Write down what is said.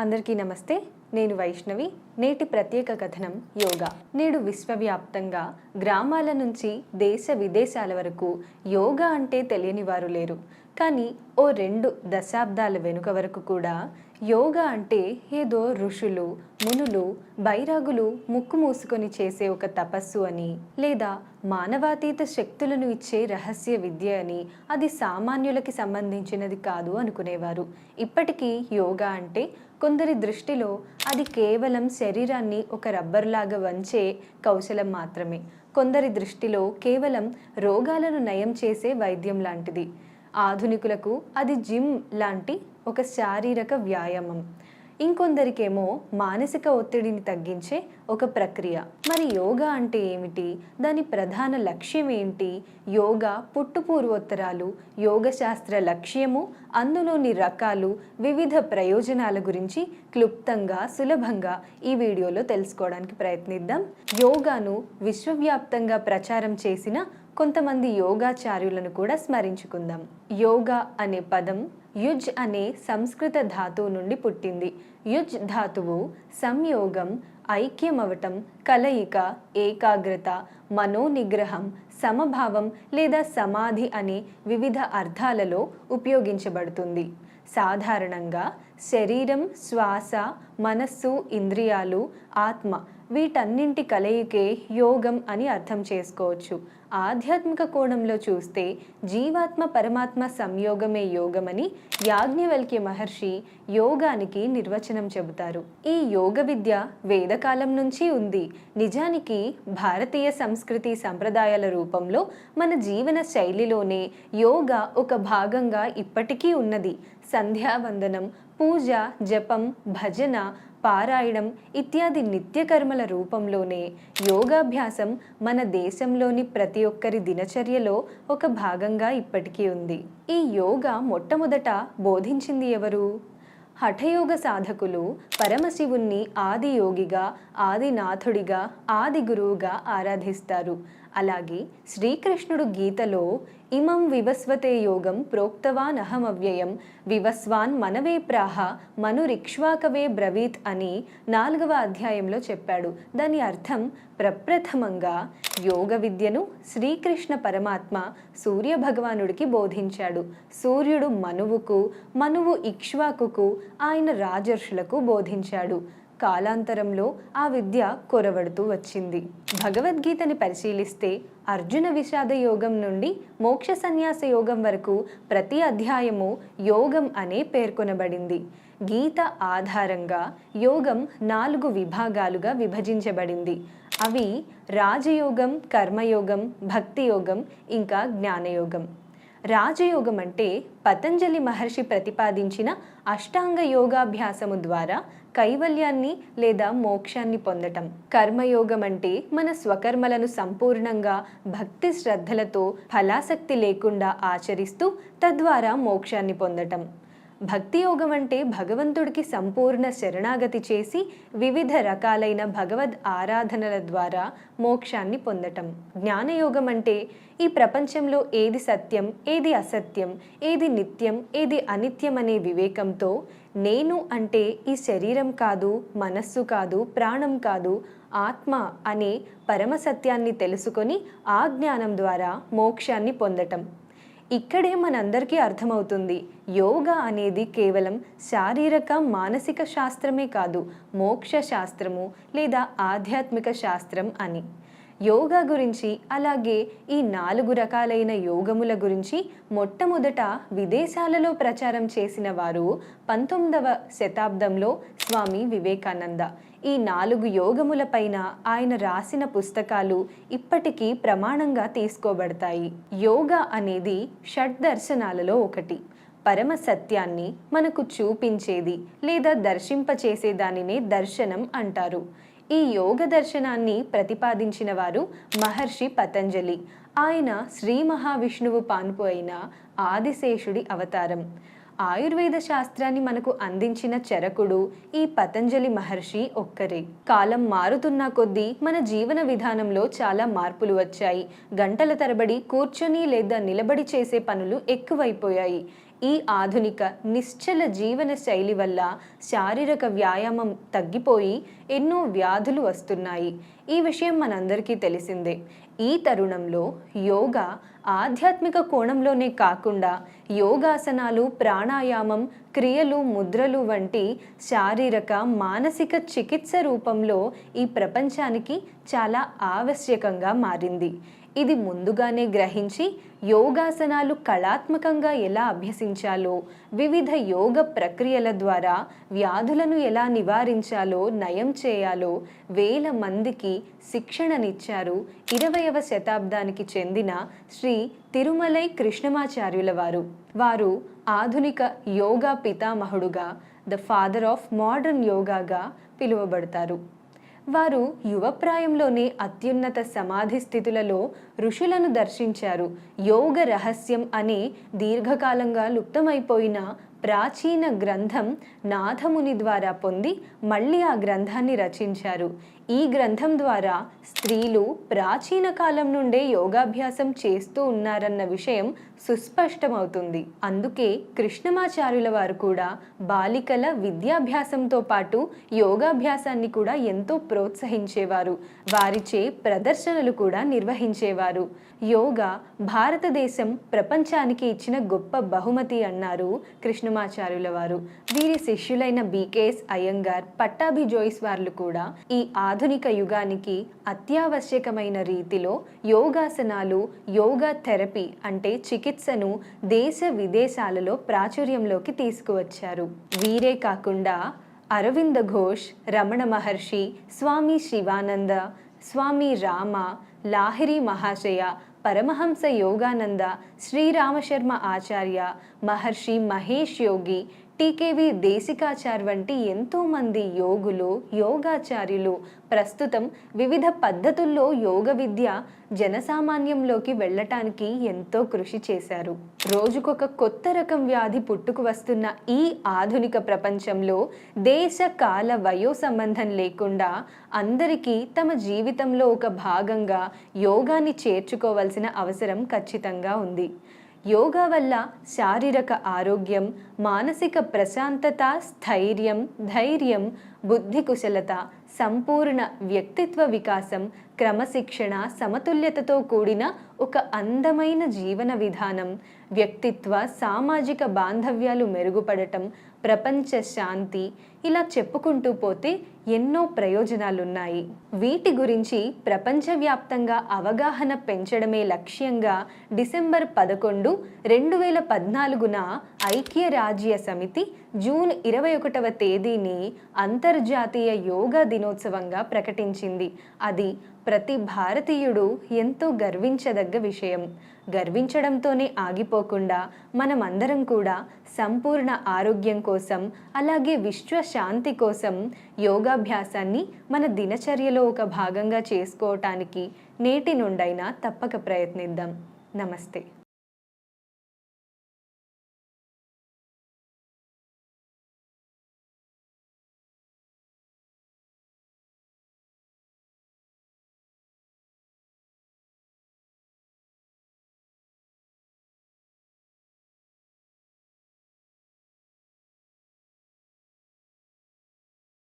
అందరికీ నమస్తే. నేను వైష్ణవి. నేటి ప్రత్యేక కథనం యోగా. నేడు విశ్వవ్యాప్తంగా గ్రామాల నుంచి దేశ విదేశాల వరకు యోగా అంటే తెలియని వారు లేరు. కానీ ఓ రెండు దశాబ్దాల వెనుక వరకు కూడా యోగా అంటే ఏదో ఋషులు మునులు బైరాగులు ముక్కు మూసుకొని చేసే ఒక తపస్సు అని లేదా మానవాతీత శక్తులను ఇచ్చే రహస్య విద్య అని అది సామాన్యులకి సంబంధించినది కాదు అనుకునేవారు. ఇప్పటికీ యోగా అంటే కొందరి దృష్టిలో అది కేవలం శరీరాన్ని ఒక రబ్బర్లాగా వంచే కౌశలం మాత్రమే. కొందరి దృష్టిలో కేవలం రోగాలను నయం చేసే వైద్యం లాంటిది. ఆధునికులకు అది జిమ్ లాంటి ఒక శారీరక వ్యాయామం. ఇంకొందరికేమో మానసిక ఒత్తిడిని తగ్గించే ఒక ప్రక్రియ. మరి యోగా అంటే ఏమిటి? దాని ప్రధాన లక్ష్యం ఏంటి? యోగా పుట్టుపూర్వోత్తరాలు యోగ శాస్త్ర లక్ష్యము అందులోని రకాలు వివిధ ప్రయోజనాల గురించి క్లుప్తంగా సులభంగా ఈ వీడియోలో తెలుసుకోవడానికి ప్రయత్నిద్దాం. యోగాను విశ్వవ్యాప్తంగా ప్రచారం చేసిన కొంతమంది యోగాచార్యులను కూడా స్మరించుకుందాం. యోగా అనే పదం యుజ్ అనే సంస్కృత ధాతువు నుండి పుట్టింది. యుజ్ ధాతువు సంయోగం ఐక్యమవటం కలయిక ఏకాగ్రత మనోనిగ్రహం సమభావం లేదా సమాధి అనే వివిధ అర్థాలలో ఉపయోగించబడుతుంది. సాధారణంగా శరీరం శ్వాస మనస్సు ఇంద్రియాలు ఆత్మ వీటన్నింటి కలయికే యోగం అని అర్థం చేసుకోవచ్చు. ఆధ్యాత్మిక కోణంలో చూస్తే జీవాత్మ పరమాత్మ సంయోగమే యోగమని యాజ్ఞవల్క్య మహర్షి యోగానికి నిర్వచనం చెబుతారు. ఈ యోగ విద్య వేదకాలం నుంచి ఉంది. నిజానికి భారతీయ సంస్కృతి సంప్రదాయాల రూపంలో మన జీవన శైలిలోనే యోగా ఒక భాగంగా ఇప్పటికీ ఉన్నది. సంధ్యావందనం పూజ జపం భజన పారాయణం ఇత్యాది నిత్యకర్మల రూపంలోనే యోగాభ్యాసం మన దేశంలోని ప్రతి ఒక్కరి దినచర్యలో ఒక భాగంగా ఇప్పటికీ ఉంది. ఈ యోగా మొట్టమొదట బోధించింది ఎవరు? హఠయోగ సాధకులు పరమశివుణ్ణి ఆది యోగిగా ఆదినాథుడిగా ఆది గురువుగా ఆరాధిస్తారు. అలాగే శ్రీకృష్ణుడు గీతలో ఇమం వివస్వతే యోగం ప్రోక్తవాన్ అహమవ్యయం. వివస్వాన్ మనవే ప్రాహ మనురిక్ష్వాకవే బ్రవీత్ అని నాలుగవ అధ్యాయంలో చెప్పాడు. దాని అర్థం ప్రప్రథమంగా యోగ విద్యను శ్రీకృష్ణ పరమాత్మ సూర్య భగవానుడికి బోధించాడు. సూర్యుడు మనువుకు మనువు ఇక్ష్వాకుకు ఆయన రాజర్షులకు బోధించాడు. కాలాంతరంలో ఆ విద్య కొరవడుతూ వచ్చింది. భగవద్గీతని పరిశీలిస్తే అర్జున విషాద యోగం నుండి మోక్ష సన్యాస యోగం వరకు ప్రతి అధ్యాయము యోగం అనే పేర్కొనబడింది. గీత ఆధారంగా యోగం నాలుగు విభాగాలుగా విభజించబడింది. అవి రాజయోగం కర్మయోగం భక్తి యోగం ఇంకా జ్ఞానయోగం. రాజయోగం అంటే పతంజలి మహర్షి ప్రతిపాదించిన అష్టాంగ యోగాభ్యాసము ద్వారా కైవల్యాన్ని లేదా మోక్షాన్ని పొందటం. కర్మయోగం అంటే మన స్వకర్మలను సంపూర్ణంగా భక్తి శ్రద్ధలతో ఫలాసక్తి లేకుండా ఆచరిస్తూ తద్వారా మోక్షాన్ని పొందటం. భక్తి యోగం అంటే భగవంతుడికి సంపూర్ణ శరణాగతి చేసి వివిధ రకాలైన భగవద్ ఆరాధనల ద్వారా మోక్షాన్ని పొందటం. జ్ఞానయోగం అంటే ఈ ప్రపంచంలో ఏది సత్యం ఏది అసత్యం ఏది నిత్యం ఏది అనిత్యం అనే వివేకంతో నేను అంటే ఈ శరీరం కాదు మనస్సు కాదు ప్రాణం కాదు ఆత్మ అనే పరమసత్యాన్ని తెలుసుకొని ఆ జ్ఞానం ద్వారా మోక్షాన్ని పొందటం. ఇక్కడే మనందరికీ అర్థమవుతుంది. యోగా అనేది కేవలం శారీరక మానసిక శాస్త్రమే కాదు మోక్ష శాస్త్రము లేదా ఆధ్యాత్మిక శాస్త్రం అని. యోగా గురించి అలాగే ఈ నాలుగు రకాలైన యోగముల గురించి మొట్టమొదట విదేశాలలో ప్రచారం చేసిన వారు పంతొమ్మిదవ శతాబ్దంలో స్వామి వివేకానంద. ఈ నాలుగు యోగములపైన ఆయన రాసిన పుస్తకాలు ఇప్పటికీ ప్రమాణంగా తీసుకోబడతాయి. యోగా అనేది షడ్ దర్శనాలలో ఒకటి. పరమ సత్యాన్ని మనకు చూపించేది లేదా దర్శింపచేసే దానినే దర్శనం అంటారు. ఈ యోగ దర్శనాన్ని ప్రతిపాదించిన వారు మహర్షి పతంజలి. ఆయన శ్రీ మహావిష్ణువు పాన్పు అయిన ఆదిశేషుడి అవతారం. ఆయుర్వేద శాస్త్రాన్ని మనకు అందించిన చరకుడు ఈ పతంజలి మహర్షి ఒక్కరే. కాలం మారుతున్న కొద్దీ మన జీవన విధానంలో చాలా మార్పులు వచ్చాయి. గంటల తరబడి కూర్చొని లేదా నిలబడి చేసే పనులు ఎక్కువైపోయాయి. ఈ ఆధునిక నిశ్చల జీవన శైలి వల్ల శారీరక వ్యాయామం తగ్గిపోయి ఎన్నో వ్యాధులు వస్తున్నాయి. ఈ విషయం మనందరికీ తెలిసిందే. ఈ తరుణంలో యోగా ఆధ్యాత్మిక కోణంలోనే కాకుండా యోగాసనాలు ప్రాణాయామం క్రియలు ముద్రలు వంటి శారీరక మానసిక చికిత్స రూపంలో ఈ ప్రపంచానికి చాలా ఆవశ్యకంగా మారింది. ఇది ముందుగానే గ్రహించి యోగాసనాలు కళాత్మకంగా ఎలా అభ్యసించాలో వివిధ యోగ ప్రక్రియల ద్వారా వ్యాధులను ఎలా నివారించాలో నయం చేయాలో వేల మందికి శిక్షణనిచ్చారు ఇరవయవ శతాబ్దానికి చెందిన శ్రీ తిరుమలై కృష్ణమాచార్యుల వారు. వారు ఆధునిక యోగా పితామహుడుగా ద ఫాదర్ ఆఫ్ మోడర్న్ యోగాగా పిలువబడతారు. వారు యువప్రాయంలోనే అత్యున్నత సమాధి స్థితులలో ఋషులను దర్శించారు. యోగ రహస్యం అనే దీర్ఘకాలంగా లుప్తమైపోయిన ప్రాచీన గ్రంథం నాథముని ద్వారా పొంది మళ్ళీ ఆ గ్రంథాన్ని రచించారు. ఈ గ్రంథం ద్వారా స్త్రీలు ప్రాచీన కాలం నుండే యోగాభ్యాసం చేస్తూ ఉన్నారన్న విషయం సుస్పష్టమవుతుంది. అందుకే కృష్ణమాచార్యుల వారు కూడా బాలికల విద్యాభ్యాసంతో పాటు యోగాభ్యాసాన్ని కూడా ఎంతో ప్రోత్సహించేవారు. వారిచే ప్రదర్శనలు కూడా నిర్వహించేవారు. యోగా భారతదేశం ప్రపంచానికి ఇచ్చిన గొప్ప బహుమతి అన్నారు కృష్ణమాచార్యుల వారు. వీరి శిష్యులైన బీకేఎస్ అయ్యంగార్ పట్టాభి జోయిస్ వార్లు కూడా ఈ ఆధునిక యుగానికి అత్యావశ్యకమైన రీతిలో యోగాసనాలు యోగా థెరపీ అంటే చికిత్సను దేశ విదేశాలలో ప్రాచుర్యంలోకి తీసుకువచ్చారు. వీరే కాకుండా అరవింద ఘోష్ రమణ మహర్షి స్వామి శివానంద స్వామి రామ లాహిరి మహాశయ పరమహంస యోగానంద శ్రీరామశర్మ ఆచార్య మహర్షి మహేష్ యోగి టీకేవి దేశికాచార్ వంటి ఎంతోమంది యోగులు యోగాచార్యులు ప్రస్తుతం వివిధ పద్ధతుల్లో యోగ విద్య జనసామాన్యంలోకి వెళ్ళటానికి ఎంతో కృషి చేశారు. రోజుకొక కొత్త రకం వ్యాధి పుట్టుకు వస్తున్న ఈ ఆధునిక ప్రపంచంలో దేశ కాల వయో సంబంధం లేకుండా అందరికీ తమ జీవితంలో ఒక భాగంగా యోగాని చేర్చుకోవాల్సిన అవసరం ఖచ్చితంగా ఉంది. యోగా వల్ల శారీరక ఆరోగ్యం మానసిక ప్రశాంతత స్థైర్యం ధైర్యం బుద్ధి కుశలత సంపూర్ణ వ్యక్తిత్వ వికాసం క్రమశిక్షణ సమతుల్యతతో కూడిన ఒక అందమైన జీవన విధానం. వ్యక్తిత్వ సామాజిక బాంధవ్యాలు మెరుగుపడటం ప్రపంచ శాంతి ఇలా చెప్పుకుంటూ పోతే ఎన్నో ప్రయోజనాలున్నాయి. వీటి గురించి ప్రపంచవ్యాప్తంగా అవగాహన పెంచడమే లక్ష్యంగా డిసెంబర్ పదకొండు రెండు వేల పద్నాలుగున ఐక్యరాజ్య సమితి జూన్ ఇరవై ఒకటవ తేదీని అంతర్జాతీయ యోగా దినోత్సవంగా ప్రకటించింది. అది ప్రతి భారతీయుడు ఎంతో గర్వించదగ్గ విషయం. గర్వించడంతోనే ఆగిపోకుండా మనమందరం కూడా సంపూర్ణ ఆరోగ్యం కోసం అలాగే విశ్వశాంతి కోసం యోగాభ్యాసాన్ని మన దినచర్యలో ఒక భాగంగా చేసుకోవటానికి నేటి నుండైనా తప్పక ప్రయత్నిద్దాం. నమస్తే.